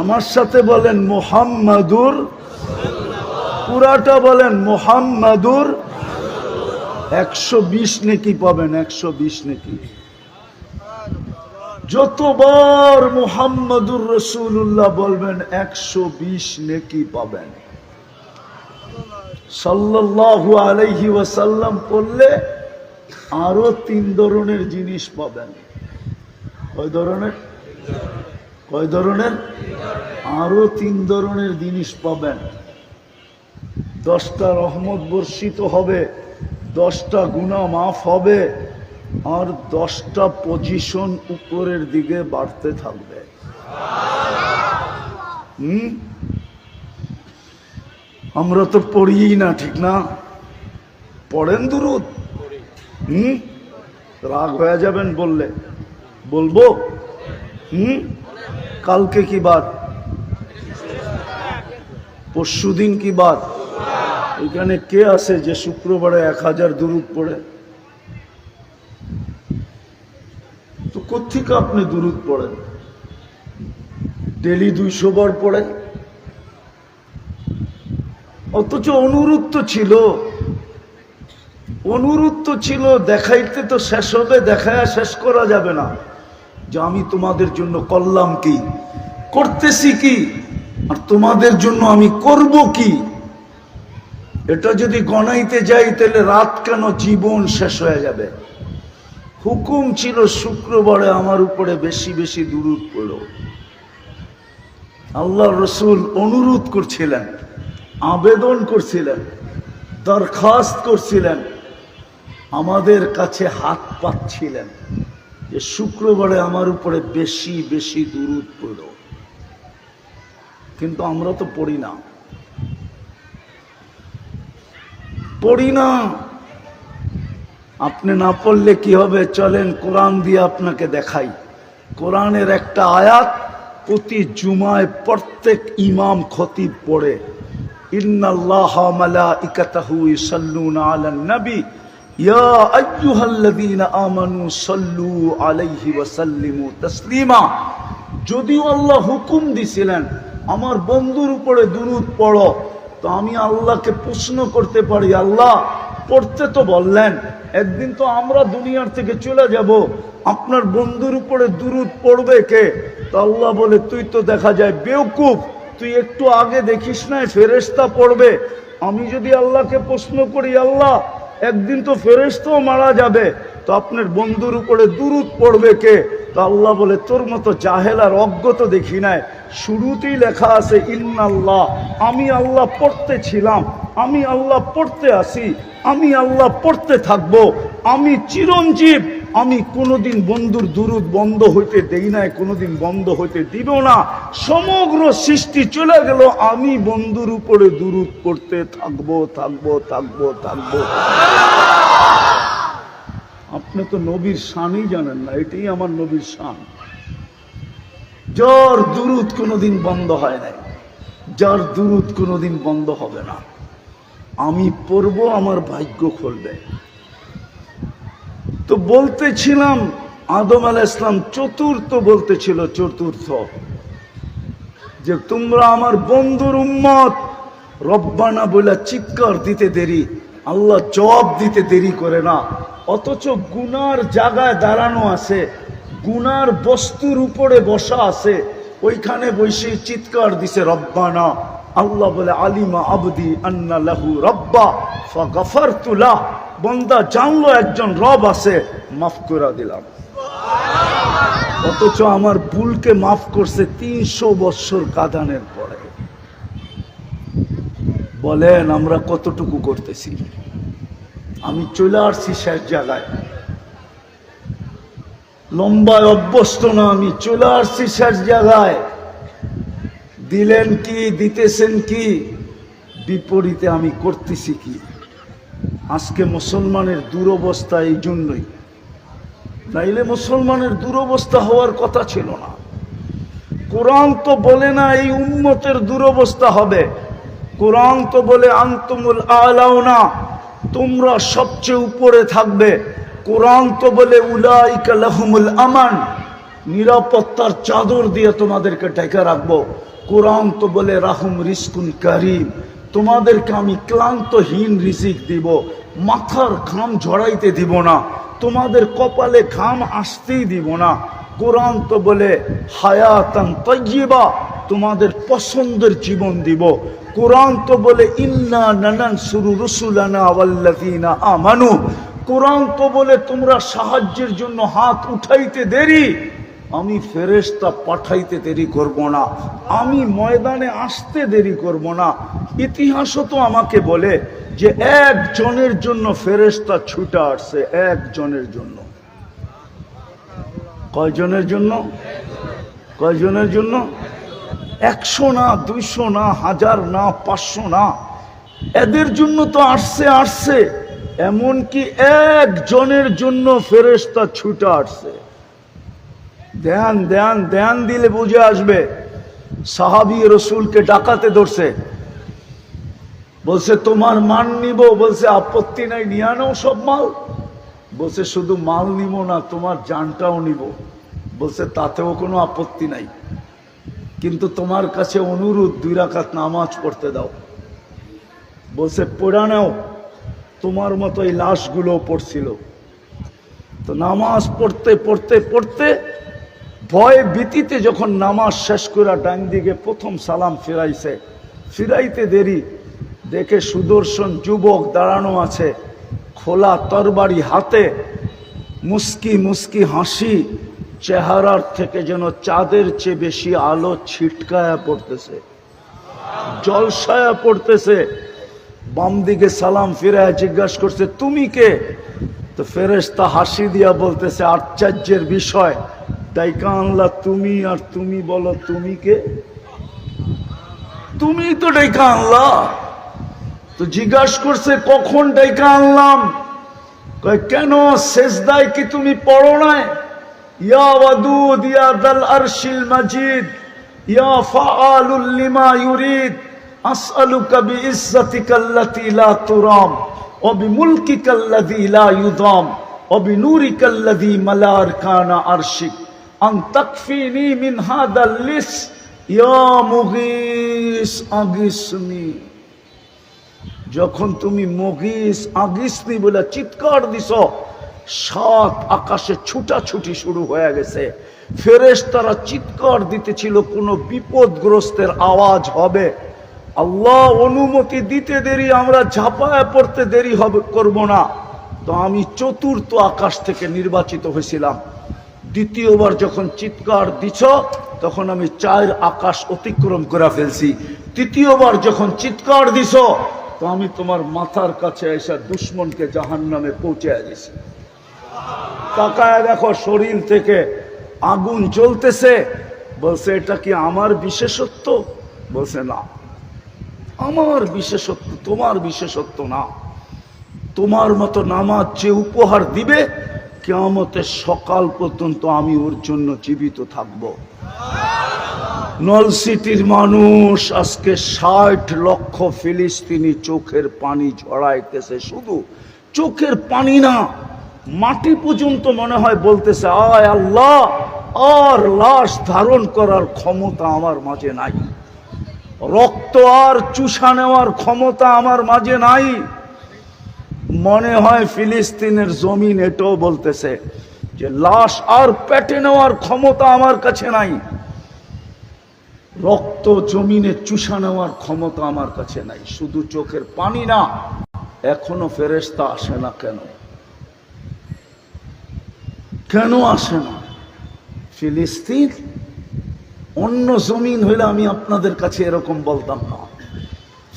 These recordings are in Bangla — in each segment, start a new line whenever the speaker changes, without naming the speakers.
আমার সাথে বলেন মোহাম্মদুর, পুরাটা বলেন মোহাম্মদুর, একশো বিশ নেকি পাবেন, একশো বিশ নেকি। যতবার মোহাম্মদুর রসুল্লাহ বলবেন, একশো বিশ নেকি পাবেন। সাল্লাল্লাহু আলাইহি ওয়াসাল্লাম করলে আরও তিন ধরনের জিনিস পাবেন। ওই ধরনের? কয় ধরনের? আরও তিন ধরনের জিনিস পাবেন। দশটা রহমত বর্ষিত হবে, দশটা গুণা মাফ হবে, আর দশটা পজিশন উপরের দিকে বাড়তে থাকবে। হুম? আমরা তো পড়িই না, ঠিক না? পড়েন দুরুদ। হুম? রাগ হয়ে যাবেন বললে। বলব? হুম? কালকে কি বাদ পরশু দিন কি বাদ এখানে কে আছে যে শুক্রবারে এক হাজার দুরুদ পড়ে? তো কোথেকে আপনি দুরুদ পড়েন? ডেলি দুইশো বার পড়েন? অথচ অনুরোধ তো ছিল। অনুরোধ তো ছিল, দেখাইতে তো শেষ হবে, দেখায় শেষ করা যাবে না। যে আমি তোমাদের জন্য করলাম কি? করতেছি কি? আর তোমাদের জন্য আমি করব কি? এটা যদি গণাইতে যাই, তাহলে রাত কেন জীবন শেষ হয়ে যাবে? হুকুম ছিল শুক্রবারে আমার উপরে বেশি বেশি দুরুদ পড়ল আল্লাহ রসুল অনুরোধ করছিলেন, আবেদন করছিলেন, দরখাস্ত করছিলেন, আমাদের কাছে হাত পাচ্ছিলেন যে শুক্রবারে আমার উপরে বেশি বেশি দুরুদ পড়ল। কিন্তু আমরা তো পড়ি না। পড়ি না। আপনি না পড়লে কি হবে? চলেন, কোরআন দিয়ে আপনাকে দেখাই। কোরআনের একটা আয়াত প্রতি জুমায় প্রত্যেক ইমাম খতিব পড়ে। ইন্নাল্লাহ মালাইকাতাহু ইসাল্লুনা আলান নবী ইয়া আইয়ুহাল্লাযীনা আমানু সাল্লু আলাইহি ওয়া সাল্লিমু যদিও আল্লাহ হুকুম দিছিলেন, আমার বন্ধুর উপরে দুরুদ পড়ো, তো আমি আল্লাহকে প্রশ্ন করতে পারি, আল্লাহ পড়তে তো বললেন, একদিন তো আমরা দুনিয়ার থেকে চলে যাব, আপনার বন্ধুর উপরে দুরুদ পড়বে কে? তো আল্লাহ বলে, তুই তো দেখা যায় বেওকুফ, তুই একটু আগে দেখিস না ফেরেস্তা পড়বে, আমি যদি আল্লাহকে প্রশ্ন করি, আল্লাহ একদিন তো ফেরেস্তও মারা যাবে। তো আপনার বন্ধুর উপরে দুরুদ পড়বে কে? তো আল্লাহ বলে, তোর মতো জাহেল আর অজ্ঞ তো দেখি নাই। শুরুতেই লেখা আছে, ইন্নাল্লাহ, আমি আল্লাহ পড়তে ছিলাম, আমি আল্লাহ পড়তে আসি, আমি আল্লাহ পড়তে থাকব, আমি চিরঞ্জীব, আমি কোনোদিন বন্ধুর দুরুদ বন্ধ হইতে দেই নাই, কোনোদিন বন্ধ হইতে দিব না। সমগ্র সৃষ্টি চলে গেল, আমি বন্ধুর উপরে দুরুদ পড়তে থাকব থাকব থাকব থাকব। আপনি তো নবীর শানই জানেন না, এটাই আমার নবীর শান যার দুরুদ কোনোদিন বন্ধ হয় নাই, যার দুরুদ কোনোদিন বন্ধ হবে না। আমি পড়ব, আমার ভাগ্য খুলবে। তো বলতেছিলাম, আদম আল ইসলাম চতুর্থ বলতেছিল, চতুর্থ, যে তোমরা আমার বন্ধুর উম্মত, রব্বানা বলে চিৎকার দিতে দেরি, আল্লাহ জবাব দিতে দেরি করে না। অথচ গুনার জায়গায় দাঁড়ানো আছে, গুনার বস্তুর উপরে বসা আছে, ওইখানে বসে চিৎকার দিছে, রব্বানা। আল্লাহ বলে, আলিমা আবদি আন্না লাহু রব্বা, ফাগাফারতু লাহ বন্দা জানলো একজন রব আছে, মাফ করে দিলাম। অথচ আমার ভুলকে মাফ করছে তিনশো বৎসর কাদানের পরে। বলেন, আমরা কতটুকু করতেছি? আমি চলে আসছি শেষ জায়গায়। লম্বায় অভ্যস্ত না, আমি চলে আসছি শেষ জায়গায়। দিলেন কি, দিতেছেন কি, বিপরীতে আমি করতেছি কি? আজকে মুসলমানের দুরবস্থা এই জন্যই। নাইলে মুসলমানের দুরবস্থা হওয়ার কথা ছিল না। কোরআন তো বলে না এই উন্মতের দুরবস্থা হবে। কোরআন তো বলে আন্তমুল আলাও না তোমরা সবচেয়ে উপরে থাকবে। কোরআন তো বলে, উলাইকা লাহুমুল আমান। নিরাপত্তার চাদর দিয়ে তোমাদেরকে ঢেকে রাখব। কোরআন তো বলে, রাহুম রিস্কুন করিম। তোমাদেরকে আমি ক্লান্তহীন রিজিক দিব। মাথার ঘাম ঝরাইতে দিব না। তোমাদের কপালে ঘাম আসতেই দিব না। কোরআন তো বলে, হায়াতান তৈবা তোমাদের পছন্দের জীবন দিব। কোরআন তো বলে, ইন্না নানান সুরু রসুলানা আওয়াল্লাযীনা আমানু। কোরআন তো বলে, তোমরা সাহায্যের জন্য হাত উঠাইতে দেরি। আমি ফেরেশতা পাঠাইতে দেরি করব না। আমি ময়দানে আসতে দেরি করব না। ইতিহাসও তো আমাকে বলে যে, একজনের জন্য ফেরেশতা ছুটে আসছে, একজনের জন্য। কয়জনের জন্য? কয়জনের জন্য? একশো না, দুইশো না, হাজার না, পাঁচশো না। এদের জন্য তো আসছে আসছে। এমনকি একজনের জন্য ফেরেশতা ছুটে আসছে। ধ্যান ধ্যান ধ্যান দিলে বুঝে আসবে। সাহাবি রসুলকে ডাকাতে ধরছে। বলছে, তোমার মান নিব? বলছে, আপত্তি নাই, নিয়ে আনো সব মাল। বলছে, শুধু মাল নিব না, তোমার জানটাও নিব। বলছে, তাতেও কোনো আপত্তি নাই। কিন্তু তোমার কাছে অনুরোধ, দুই রাকাত নামাজ পড়তে দাও। বলছে, পড়া নাও। তোমার মতো এই লাশগুলো পড়ছিল। তো নামাজ পড়তে পড়তে পড়তে ভয় ভীতিতে যখন নামাজ শেষ করে ডান দিকে প্রথম সালাম ফিরাইছে, ফিরাইতে দেরি, দেখে সুদর্শন যুবক দাঁড়ানো আছে, খোলা তরবারি হাতে, মুস্কি মুস্কি হাসি চেহারার থেকে যেন চাঁদের চেয়ে বেশি আলো ছিটকায়া পড়তেছে। জলসায়া পড়তেছে। বাম দিকে সালাম ফিরায় জিজ্ঞাসা করছে, তুমি কে? তো ফেরেশতা হাসি দিয়া বলতেছে, আশ্চর্যের বিষয়। ডাইকা আনলা তুমি আর তুমি বলো, তুমি কে? তুমি তো ডাইকা আনলা। তো জিজ্ঞাসা করছে, কখন ডাইকা আনলাম? কেন? শেষদায় কি তুমি পড়ো নাই? ইয়া ওয়াদুদ ইয়া দাল আরশিল মাজিদ ইয়া ফাআলুল লিমা ইউরিদ আসআলুকা বিইজ্জাতিকা আল্লাতী লা তুরাম ওয়া বিমুলকিকা আল্লাযী লা ইউদাম ওয়া বিনূরিকা আল্লাযী মালা আরকানা আরশিক আন তাকফিনি মিন হাদাল লিস ইয়া মুগিস আগিসনি যখন তুমি মগিস আগিসনি বলে চিৎকার দিছ সাত আকাশে ছুটাছুটি শুরু হয়ে গেছে। ফেরেশ তারা চিৎকার দিতেছিল, কোনো বিপদগ্রস্তের আওয়াজ হবে। আল্লাহ অনুমতি দিতে দেরি, আমরা ঝাঁপায় পড়তে দেরি হবে, করব না। তো আমি চতুর্থ আকাশ থেকে নির্বাচিত হয়েছিলাম। দ্বিতীয়বার যখন চিৎকার দিছ, তখন আমি চায়ের আকাশ অতিক্রম করে ফেলছি। তৃতীয়বার যখন চিৎকার দিছ, তো আমি তোমার মাথার কাছে এসে দুশ্মনকে জাহান নামে পৌঁছে দিছি তাকায় দেখো শরীর থেকে আগুন জ্বলতেছে। বলছে, এটা কি আমার বিশেষত্ব? বলছে, না। আমার বিশেষত্ব, তোমার বিশেষত্ব না। তোমার মতো নামাজ যে উপহার দিবে, কেয়ামতের সকাল পর্যন্ত আমি ওর জন্য জীবিত থাকব। নলসিটির মানুষ আজকে ষাট লক্ষ ফিলিস্তিনি চোখের পানি ঝড়াইতেছে শুধু চোখের পানি না মাটি পর্যন্ত মনে হয় বলতেছে, আয় আল্লাহ, আর লাশ ধারণ করার ক্ষমতা আমার মাঝে নাই। রক্ত আর চুষা নেওয়ার ক্ষমতা আমার মাঝে নাই। মনে হয় ফিলিস্তিনের জমিন এটাও বলতেছে যে, লাশ আর পেটে নেওয়ার ক্ষমতা আমার কাছে নাই। রক্ত জমিনে চুষা নেওয়ার ক্ষমতা আমার কাছে নাই। শুধু চোখের পানি না, এখনও ফেরেস্তা আসে না কেন? কেন আসে না? ফিলিস্তিন? অন্য জমিন হইলে আমি আপনাদের কাছে এরকম বলতাম না।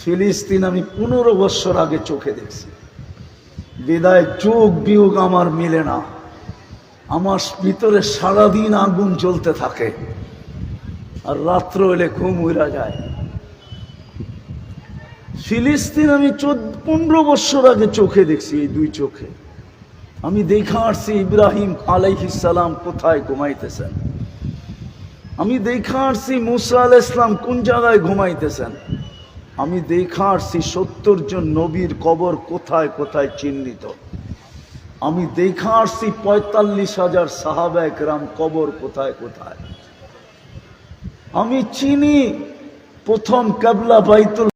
ফিলিস্তিন আমি পনেরো বছর আগে চোখে দেখছি। বিদায়, যোগ বিয়োগ আমার মিলে না। আমার ভিতরে সারাদিন আগুন জ্বলতে থাকে। আর রাত্র হলে ঘুম উড়া যায়। ফিলিস্তিন আমি চোদ্দ, পনেরো বছর আগে চোখে দেখছি এই দুই চোখে। আমি দেখা আসছি ইব্রাহিম আলাইহিসালাম কোথায় ঘুমাইতেছেন? আমি দেখা আসছি মুসা আল ইসলাম কোন জায়গায় ঘুমাইতেছেন? আমি দেখা আসছি সত্তর জন নবীর কবর কোথায় কোথায় চিহ্নিত? আমি দেখা আসছি পঁয়তাল্লিশ হাজার সাহাবা গ্রাম কবর কোথায় কোথায়? আমি চিনি প্রথম কেবলা বাইতুল